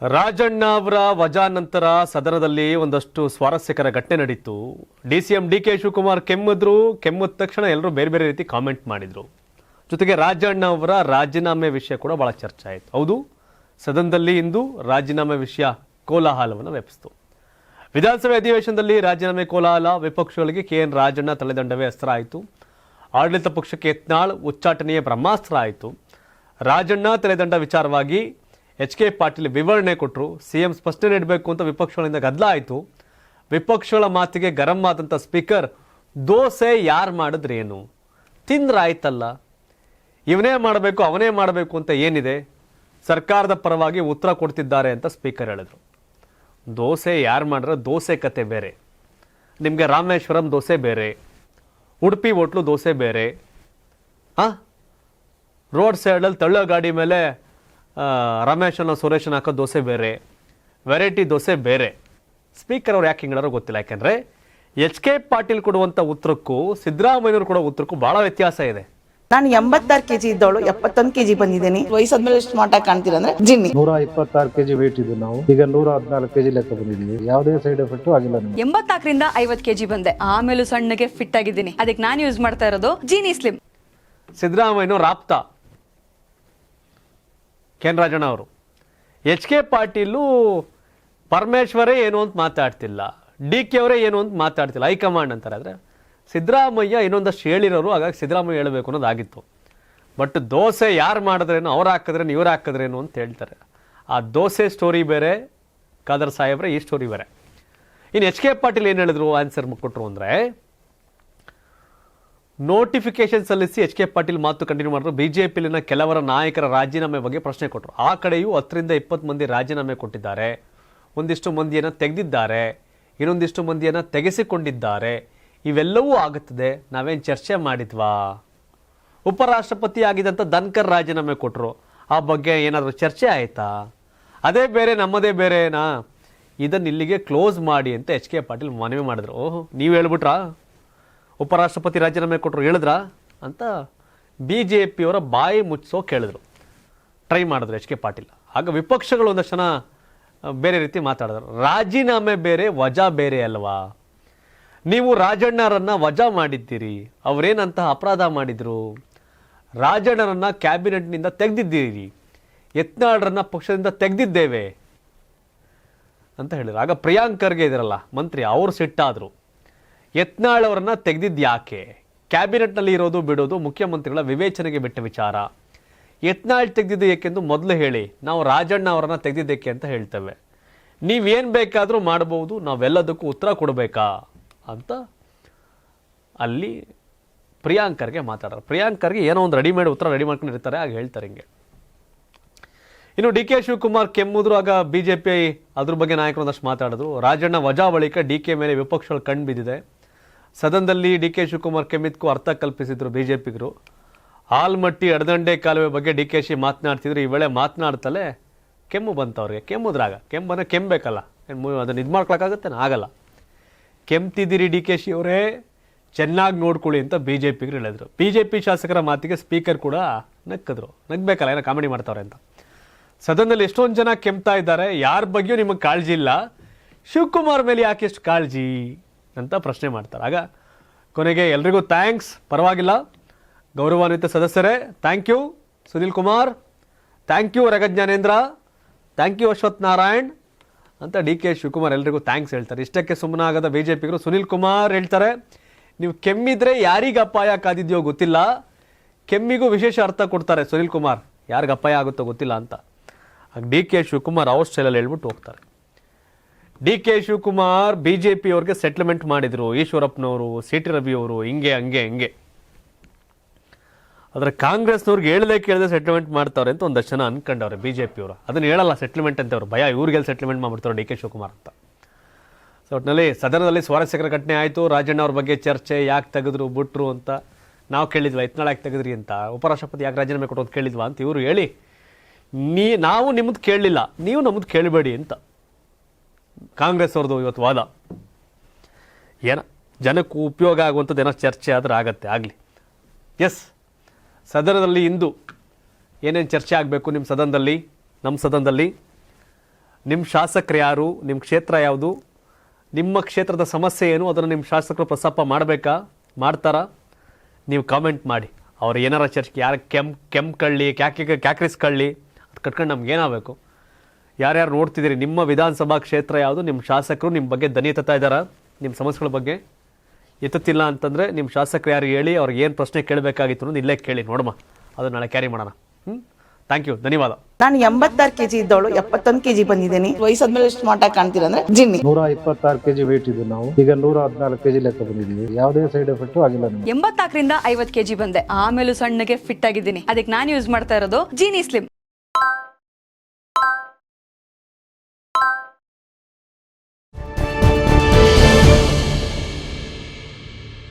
ರಾಜಣ್ಣ ಅವರ ವಜಾ ನಂತರ ಸದನದಲ್ಲಿ ಒಂದಷ್ಟು ಸ್ವಾರಸ್ಯಕರ ಘಟನೆ ನಡೀತು. D C M D K Shivakumar ಕೆಮ್ಮಿದ್ರು, ಕೆಮ್ಮಿದ ತಕ್ಷಣ ಎಲ್ಲರೂ ಬೇರೆ ಬೇರೆ ರೀತಿ ಕಾಮೆಂಟ್ ಮಾಡಿದರು. ಜೊತೆಗೆ ರಾಜಣ್ಣ ಅವರ ರಾಜೀನಾಮೆ ವಿಷಯ ಕೂಡ ಭಾಳ ಚರ್ಚೆ ಆಯಿತು. ಹೌದು, ಸದನದಲ್ಲಿ ಇಂದು ರಾಜೀನಾಮೆ ವಿಷಯ ಕೋಲಾಹಲವನ್ನು ವ್ಯಾಪಿಸಿತು. ವಿಧಾನಸಭೆ ಅಧಿವೇಶನದಲ್ಲಿ ರಾಜೀನಾಮೆ ಕೋಲಾಹಲ, ವಿಪಕ್ಷಗಳಿಗೆ ಕೆ ಎನ್ ರಾಜಣ್ಣ ತಲೆದಂಡವೇ ಅಸ್ತ್ರ ಆಯಿತು ಆಡಳಿತ ಪಕ್ಷಕ್ಕೆ ಯತ್ನಾಳ್ ಉಚ್ಚಾಟನೆಯ ಬ್ರಹ್ಮಾಸ್ತ್ರ ಆಯಿತು. ರಾಜಣ್ಣ ತಲೆದಂಡ ವಿಚಾರವಾಗಿ ಎಚ್ ಕೆ ಪಾಟೀಲ್ ವಿವರಣೆ ಕೊಟ್ಟರು ಸಿ ಎಂ ಸ್ಪಷ್ಟನೆ ನೀಡಬೇಕು ಅಂತ ವಿಪಕ್ಷಗಳಿಂದ ಗದ್ದಲ ಆಯಿತು ವಿಪಕ್ಷಗಳ ಮಾತಿಗೆ ಗರಂ ಆದಂಥ ಸ್ಪೀಕರ್, ದೋಸೆ ಯಾರು ಮಾಡಿದ್ರೇನು ತಿಂದ್ರಾಯ್ತಲ್ಲ. ಇವನೇ ಮಾಡಬೇಕು, ಅವನೇ ಮಾಡಬೇಕು ಅಂತ ಏನಿದೆ? ಸರ್ಕಾರದ ಪರವಾಗಿ ಉತ್ತರ ಕೊಡ್ತಿದ್ದಾರೆ ಅಂತ ಸ್ಪೀಕರ್ ಹೇಳಿದರು. ದೋಸೆ ಯಾರು ಮಾಡಿದ್ರೆ ದೋಸೆ ಕತೆ ಬೇರೆ. ನಿಮಗೆ ರಾಮೇಶ್ವರಂ ದೋಸೆ ಬೇರೆ. ಉಡುಪಿ ಹೋಟ್ಲು ದೋಸೆ ಬೇರೆ. ಹಾಂ ರೋಡ್ ಸೈಡಲ್ಲಿ ತಳ್ಳೋ ಗಾಡಿ ಮೇಲೆ ರಮೇಶ್ ಅನ್ನೋ ಸುರೇಶನ್ ಹಾಕೋ ದೋಸೆ ಬೇರೆ ವೆರೈಟಿ ದೋಸೆ ಬೇರೆ. ಸ್ಪೀಕರ್ ಅವ್ರು ಯಾಕೆ ಹಿಂಗಾರೋ ಗೊತ್ತಿಲ್ಲ ಯಾಕೆಂದರೆ ಎಚ್ ಕೆ ಪಾಟೀಲ್ ಕೊಡುವಂಥ ಉತ್ತರಕ್ಕೂ ಸಿದ್ದರಾಮಯ್ಯವ್ರು ಕೊಡೋ ಉತ್ತರಕ್ಕೂ ಭಾಳ ವ್ಯತ್ಯಾಸ ಇದೆ. ನಾನು ಎಂಬತ್ತಾರು ಕೆಜಿ ಇದ್ದವಳು ಎಪ್ಪತ್ತೊಂದು ಕೆಜಿ ಬಂದಿದ್ದೀನಿ. ವಯಸ್ಸಾದ್ಮೇಲೆ ಸ್ಮಾರ್ಟ್ ಆಗಿ ಕಾಣ್ತೀರಾ ಅಂದ್ರೆ ಜಿನ್ನಿ. ನೂರ ಇಪ್ಪತ್ತಾರು ಕೆಜಿ ವೇಟ್ ಇದ್ದು ನಾವು. ಈಗ ನೂರ ಹದಿನಾಲ್ಕು ಕೆಜಿ ಲೆಕ್ಕ ಬಂದಿದ್ದೀವಿ. ಯಾವುದೇ ಸೈಡ್ ಎಫೆಕ್ಟ್ ಆಗಿಲ್ಲ ನಮಗೆ. ಎಂಬತ್ನಾಲ್ಕರಿಂದ ಐವತ್ ಕೆಜಿ ಬಂದೆ. ಆಮೇಲೆ ಸಣ್ಣಗೆ ಫಿಟ್ ಆಗಿದ್ದೀನಿ. ಅದಕ್ಕೆ ನಾನು ಯೂಸ್ ಮಾಡ್ತಾ ಇರೋದು ಜೀನಿ ಸ್ಲಿಮ್ ಸಿದ್ದರಾಮಯ್ಯನವ್ರು ಆಪ್ತ. ಕೆನ್ ರಾಜಣ್ಣ ಅವರು. ಎಚ್ ಕೆ ಪಾಟೀಲು ಪರಮೇಶ್ವರೇ ಏನು ಅಂತ ಮಾತಾಡ್ತಿಲ್ಲ, ಡಿ ಕೆ ಅವರೇ ಏನು ಅಂತ ಮಾತಾಡ್ತಿಲ್ಲ, ಹೈಕಮಾಂಡ್ ಅಂತಾರೆ. ಆದರೆ ಸಿದ್ದರಾಮಯ್ಯ ಇನ್ನೊಂದಷ್ಟು ಹೇಳಿರೋರು, ಹಾಗಾಗಿ ಸಿದ್ದರಾಮಯ್ಯ ಹೇಳಬೇಕು ಅನ್ನೋದಾಗಿತ್ತು ಬಟ್ ದೋಸೆ ಯಾರು ಮಾಡಿದ್ರೇನು, ಅವ್ರು ಹಾಕಿದ್ರೇನು, ಇವ್ರು ಹಾಕಿದ್ರೇನು ಅಂತ ಹೇಳ್ತಾರೆ. ಆ ದೋಸೆ ಸ್ಟೋರಿ ಬೇರೆ, ಖಾದರ್ ಸಾಹೇಬ್ರೆ ಈ ಸ್ಟೋರಿ ಬೇರೆ. ಇನ್ನು ಎಚ್ ಕೆ ಪಾಟೀಲ್ ಏನು ಹೇಳಿದ್ರು ಆನ್ಸರ್ ಕೊಟ್ಟರು ಅಂದರೆ ನೋಟಿಫಿಕೇಶನ್ ಸಲ್ಲಿಸಿ ಎಚ್ ಕೆ ಪಾಟೀಲ್ ಮಾತು ಕಂಟಿನ್ಯೂ ಮಾಡಿದ್ರು. ಬಿಜೆಪಿಲಿನ ಕೆಲವರ ನಾಯಕರ ರಾಜೀನಾಮೆ ಬಗ್ಗೆ ಪ್ರಶ್ನೆ ಕೊಟ್ಟರು ಆ ಕಡೆಯೂ ಹತ್ತರಿಂದ ಇಪ್ಪತ್ತು ಮಂದಿ ರಾಜೀನಾಮೆ ಕೊಟ್ಟಿದ್ದಾರೆ. ಒಂದಿಷ್ಟು ಮಂದಿಯನ್ನು ತೆಗೆದಿದ್ದಾರೆ. ಇನ್ನೊಂದಿಷ್ಟು ಮಂದಿಯನ್ನು ತೆಗೆಸಿಕೊಂಡಿದ್ದಾರೆ. ಇವೆಲ್ಲವೂ ಆಗುತ್ತದೆ. ನಾವೇನು ಚರ್ಚೆ ಮಾಡಿದ್ವಾ? ಉಪರಾಷ್ಟ್ರಪತಿ ಆಗಿದ್ದಂಥ ಧನ್ಕರ್ ರಾಜೀನಾಮೆ ಕೊಟ್ಟರು ಆ ಬಗ್ಗೆ ಏನಾದರೂ ಚರ್ಚೆ ಆಯಿತಾ? ಅದೇ ಬೇರೆ, ನಮ್ಮದೇ ಬೇರೆನಾ ಇದನ್ನು ಇಲ್ಲಿಗೆ ಕ್ಲೋಸ್ ಮಾಡಿ ಅಂತ ಎಚ್ ಕೆ ಪಾಟೀಲ್ ಮನವಿ ಮಾಡಿದ್ರು. ಓಹೋ, ನೀವು ಹೇಳ್ಬಿಟ್ರಾ? ಉಪರಾಷ್ಟ್ರಪತಿ ರಾಜೀನಾಮೆ ಕೊಟ್ಟರು ಹೇಳಿದ್ರಾ ಅಂತ ಬಿ ಜೆ ಪಿಯವರ ಬಾಯಿ ಮುಚ್ಚೋ ಕೇಳಿದ್ರು. ಟ್ರೈ ಮಾಡಿದ್ರು, ಎಚ್ ಕೆ ಪಾಟೀಲ್. ಆಗ ವಿಪಕ್ಷಗಳು ಒಂದಷ್ಟು ಜನ ಬೇರೆ ರೀತಿ ಮಾತಾಡಿದ್ರು. ರಾಜೀನಾಮೆ ಬೇರೆ, ವಜಾ ಬೇರೆ ಅಲ್ವಾ? ನೀವು ರಾಜಣ್ಣರನ್ನು ವಜಾ ಮಾಡಿದ್ದೀರಿ. ಅವರೇನಂತಹ ಅಪರಾಧ ಮಾಡಿದರು? ರಾಜಣ್ಣರನ್ನು ಕ್ಯಾಬಿನೆಟ್ನಿಂದ ತೆಗೆದಿದ್ದೀರಿ. ಯತ್ನಾಳ್ರನ್ನ ಪಕ್ಷದಿಂದ ತೆಗೆದಿದ್ದೇವೆ ಅಂತ ಹೇಳಿದ್ರು. ಆಗ ಪ್ರಿಯಾಂಕರ್ಗೆ ಇದ್ರಲ್ಲ, ಮಂತ್ರಿ ಅವರು ಸಿಟ್ಟಾದ್ರು. ಯತ್ನಾಳ್ ಅವರನ್ನ ತೆಗೆದಿದ್ದು ಯಾಕೆ? ಕ್ಯಾಬಿನೆಟ್ನಲ್ಲಿ ಇರೋದು ಬಿಡೋದು ಮುಖ್ಯಮಂತ್ರಿಗಳ ವಿವೇಚನೆಗೆ ಬಿಟ್ಟ ವಿಚಾರ. ಯತ್ನಾಳ್ ತೆಗೆದಿದ್ದು ಏಕೆಂದು ಮೊದಲು ಹೇಳಿ, ನಾವು ರಾಜಣ್ಣ ಅವರನ್ನ ತೆಗೆದಿದ್ದಕ್ಕೆ ಅಂತ ಹೇಳ್ತೇವೆ. ನೀವೇನು ಬೇಕಾದರೂ ಮಾಡಬಹುದು ನಾವೆಲ್ಲದಕ್ಕೂ ಉತ್ತರ ಕೊಡಬೇಕಾ? ಅಂತ ಅಲ್ಲಿ ಪ್ರಿಯಾಂಕರ್ಗೆ ಮಾತಾಡೋರು. ಪ್ರಿಯಾಂಕರ್ಗೆ ಏನೋ ಒಂದು ರೆಡಿಮೇಡ್ ಉತ್ತರ ರೆಡಿ ಮಾಡ್ಕೊಂಡು ಇರ್ತಾರೆ ಆಗ ಹೇಳ್ತಾರೆ ಹಿಂಗೆ. ಇನ್ನು ಡಿ ಕೆ ಶಿವಕುಮಾರ್ ಕೆಮ್ಮುದ್ರು, ಆಗ ಬಿಜೆಪಿ ಅದ್ರ ಬಗ್ಗೆ ನಾಯಕರು ಒಂದಷ್ಟು ಮಾತಾಡಿದ್ರು. ರಾಜಣ್ಣ ವಜಾ ಬಳಿಕ ಡಿ ಕೆ ಮೇಲೆ ವಿಪಕ್ಷಗಳು ಕಣ್ಣು ಬಿದ್ದಿದೆ. ಸದನದಲ್ಲಿ ಡಿ ಕೆ ಶಿವಕುಮಾರ್ ಕೆಮ್ಮಿದ್ಕೂ ಅರ್ಥ ಕಲ್ಪಿಸಿದ್ರು ಬಿಜೆಪಿಗರು. ಆಲ್ಮಟ್ಟಿ ಅಡದಂಡೆ ಕಾಲುವೆ ಬಗ್ಗೆ ಡಿ ಕೆ ಶಿ ಮಾತನಾಡ್ತಿದ್ರು. ಈ ವೇಳೆ ಮಾತನಾಡ್ತಲೇ ಕೆಮ್ಮು ಬಂತು ಅವ್ರಿಗೆ ಕೆಮ್ಮುದ್ರಾಗ ಕೆಮ್ಮು ಕೆಮ್ಮಬೇಕಲ್ಲ ಕೆಮ್ಮಬೇಕಲ್ಲ ಅದನ್ನು ಇದು ಮಾಡ್ಕೊಳಕ್ಕಾಗತ್ತೆ ಆಗಲ್ಲ. ಕೆಮ್ತಿದ್ದೀರಿ ಡಿ ಕೆ ಶಿ ಅವರೇ? ಚೆನ್ನಾಗಿ ನೋಡ್ಕೊಳ್ಳಿ ಅಂತ ಬಿ ಜೆ ಪಿಗರು ಹೇಳಿದ್ರು. ಬಿ ಜೆ ಪಿ ಶಾಸಕರ ಮಾತಿಗೆ ಸ್ಪೀಕರ್ ಕೂಡ ನಕ್ಕಿದ್ರು ನಗ್ಬೇಕಲ್ಲ, ಏನೋ ಕಾಮಿಡಿ ಮಾಡ್ತಾವ್ರೆ ಅಂತ. ಸದನದಲ್ಲಿ ಎಷ್ಟೊಂದು ಜನ ಕೆಮ್ತಾ ಇದ್ದಾರೆ. ಯಾರ ಬಗ್ಗೆಯೂ ನಿಮಗೆ ಕಾಳಜಿ ಇಲ್ಲ. ಶಿವಕುಮಾರ್ ಮೇಲೆ ಯಾಕೆ ಎಷ್ಟು ಕಾಳಜಿ? ಅಂತ ಪ್ರಶ್ನೆ ಮಾಡ್ತಾರೆ. ಆಗ ಕೊನೆಗೆ ಎಲ್ರಿಗೂ ಥ್ಯಾಂಕ್ಸ್ ಪರವಾಗಿಲ್ಲ. ಗೌರವಾನ್ವಿತ ಸದಸ್ಯರೇ thank you Sunil Kumar thank you ರಗಜ್ಞಾನೇಂದ್ರ thank you Ashwath Narayan ಅಂತ ಡಿ ಕೆ ಶಿವಕುಮಾರ್ ಎಲ್ರಿಗೂ ಥ್ಯಾಂಕ್ಸ್ ಹೇಳ್ತಾರೆ. ಇಷ್ಟಕ್ಕೆ ಸುಮ್ಮನಾಗದ ಬಿ ಜೆ ಪಿಗರು ಸುನಿಲ್ ಕುಮಾರ್ ಹೇಳ್ತಾರೆ, ನೀವು ಕೆಮ್ಮಿದ್ರೆ ಯಾರಿಗೆ ಅಪಾಯ ಕಾದಿದೆಯೋ ಗೊತ್ತಿಲ್ಲ. ಕೆಮ್ಮಿಗೂ ವಿಶೇಷ ಅರ್ಥ ಕೊಡ್ತಾರೆ ಸುನಿಲ್ ಕುಮಾರ್. ಯಾರಿಗೆ ಅಪಾಯ ಆಗುತ್ತೋ ಗೊತ್ತಿಲ್ಲ ಅಂತ. ಡಿ ಕೆ ಶಿವಕುಮಾರ್ ಅವರ್ ಸ್ಟೈಲಲ್ಲಿ ಹೇಳ್ಬಿಟ್ಟು ಹೋಗ್ತಾರೆ. ಡಿ ಕೆ ಶಿವಕುಮಾರ್ ಬಿ ಜೆ ಪಿಯವ್ರಿಗೆ ಸೆಟ್ಲ್ಮೆಂಟ್ ಮಾಡಿದರು. ಈಶ್ವರಪ್ಪನವರು, ಸಿ ಟಿ ರವಿ ಅವರು, ಹಿಂಗೆ, ಹಂಗೆ ಹಂಗೆ. ಆದರೆ ಕಾಂಗ್ರೆಸ್ನವ್ರಿಗೆ ಹೇಳದೆ ಕೇಳದೆ ಸೆಟ್ಲ್ಮೆಂಟ್ ಮಾಡ್ತಾವ್ರೆ ಅಂತ ಒಂದಷ್ಟು ಜನ ಅನ್ಕೊಂಡವ್ರೆ ಬಿ ಜೆ ಪಿಯವರು ಅದನ್ನು ಹೇಳಲ್ಲ ಸೆಟ್ಲ್ಮೆಂಟ್ ಅಂತ ಅವ್ರು. ಭಯ, ಇವ್ರಿಗೆಲ್ಲ ಸೆಟ್ಲ್ಮೆಂಟ್ ಮಾಡ್ಬಿಡ್ತಾರೆ ಡಿ ಕೆ ಶಿವಕುಮಾರ್ ಅಂತ. ಸೊ ಒಟ್ಟಿನಲ್ಲಿ ಸದನದಲ್ಲಿ ಸ್ವಾರಸ್ಯಕರ ಘಟನೆ ಆಯಿತು. ರಾಜಣ್ಣ ಅವ್ರ ಬಗ್ಗೆ ಚರ್ಚೆ, ಯಾಕೆ ತೆಗೆದ್ರು, ಬಿಟ್ರು ಅಂತ ನಾವು ಕೇಳಿದ್ವಾ. ಇತ್ನಾಳ ಯಾಕೆ ತೆಗೆದ್ರಿ ಅಂತ. ಉಪರಾಷ್ಟ್ರಪತಿ ಯಾಕೆ ರಾಜೀನಾಮೆ ಅಂತ ಕೇಳಿದ್ವಾ ಅಂತ ಇವರು ಹೇಳಿ, ನೀ, ನಾವು ನಿಮ್ಮದು ಕೇಳಲಿಲ್ಲ. ನೀವು ನಮ್ಮದು ಕೇಳಬೇಡಿ ಅಂತ. ಕಾಂಗ್ರೆಸ್ ಅವ್ರದ್ದು ಇವತ್ತು ವಾದ. ಏನ? ಜನಕ್ಕೂ ಉಪಯೋಗ ಆಗುವಂಥದ್ದು ಏನೋ ಚರ್ಚೆ ಆದರೆ ಆಗತ್ತೆ, ಆಗಲಿ. ಎಸ್ ಸದನದಲ್ಲಿ ಇಂದು ಏನೇನು ಚರ್ಚೆ ಆಗಬೇಕು ನಿಮ್ಮ ಸದನದಲ್ಲಿ ನಮ್ಮ ಸದನದಲ್ಲಿ? ನಿಮ್ಮ ಶಾಸಕರು ಯಾರು? ನಿಮ್ಮ ಕ್ಷೇತ್ರ ಯಾವುದು? ನಿಮ್ಮ ಕ್ಷೇತ್ರದ ಸಮಸ್ಯೆ ಏನು? ಅದನ್ನು ನಿಮ್ಮ ಶಾಸಕರು ಪ್ರಸ್ತಾಪ ಮಾಡಬೇಕಾ? ಮಾಡ್ತಾರಾ? ನೀವು ಕಾಮೆಂಟ್ ಮಾಡಿ. ಅವ್ರು ಏನಾರ ಚರ್ಚೆ, ಯಾರು ಕೆಮ್ ಕೆಂಪು ಕಳ್ಳಿ, ಕ್ಯಾಕೆ ಕ್ಯಾಕ್ರಿಸ್ಕಳ್ಳಿ ಅದು ಕಟ್ಕೊಂಡು ನಮ್ಗೆ ಏನಾಗಬೇಕು ಯಾರ್ಯಾರು ನೋಡ್ತಿದ್ದೀರಿ? ನಿಮ್ಮ ವಿಧಾನಸಭಾ ಕ್ಷೇತ್ರ ಯಾವುದು? ನಿಮ್ಮ ಶಾಸಕರು ನಿಮ್ಮ ಬಗ್ಗೆ ದನಿ ಎತ್ತಾ ಇದ್ದಾರಾ? ನಿಮ್ಮ ಸಮಸ್ಯೆಗಳ ಬಗ್ಗೆ? ಎತ್ತುತ್ತಿಲ್ಲ ಅಂತಂದರೆ ನಿಮ್ಮ ಶಾಸಕರು ಯಾರು ಹೇಳಿ ಅವ್ರಿಗೆ ಏನು ಪ್ರಶ್ನೆ ಕೇಳಬೇಕಾಗಿತ್ತು ಅನ್ನೋದು ಇಲ್ಲೇ ಕೇಳಿ ನೋಡಮ್ಮ. ಅದು ನಾಳೆ ಕ್ಯಾರಿ ಮಾಡೋಣ. ಹ್ಞೂ ಥ್ಯಾಂಕ್ ಯು ಧನ್ಯವಾದ. ನಾನು ಎಂಬತ್ತಾರು ಕೆಜಿ ಇದ್ದವಳು ಎಪ್ಪತ್ತೊಂದು ಕೆಜಿ ಬಂದಿದ್ದೀನಿ. ವಯಸ್ಸಾದ್ಮೇಲೆ ಸ್ಮಾರ್ಟ್ ಆಗಿ ಕಾಣ್ತೀರ ಅಂದ್ರೆ ಜಿನ್ನಿ. ನೂರ ಇಪ್ಪತ್ತಾರು ಕೆಜಿ ವೇಟ್ ಇದ್ದು ನಾವು. ಈಗ ನೂರ ಹದಿನಾಲ್ಕು ಕೆಜಿ ಲೆಕ್ಕ ಬಂದಿದ್ದೀವಿ. ಯಾವುದೇ ಸೈಡ್ ಎಫೆಕ್ಟ್ ಆಗಿಲ್ಲ ಎಂಬತ್ನಾಲ್ಕರಿಂದ ಐವತ್ತು ಕೆಜಿ ಬಂದೆ. ಆಮೇಲೆ ಸಣ್ಣಗೆ ಫಿಟ್ ಆಗಿದ್ದೀನಿ. ಅದಕ್ಕೆ ನಾನು ಯೂಸ್ ಮಾಡ್ತಾ ಇರೋದು ಜೀನಿ ಸ್ಲಿಮ್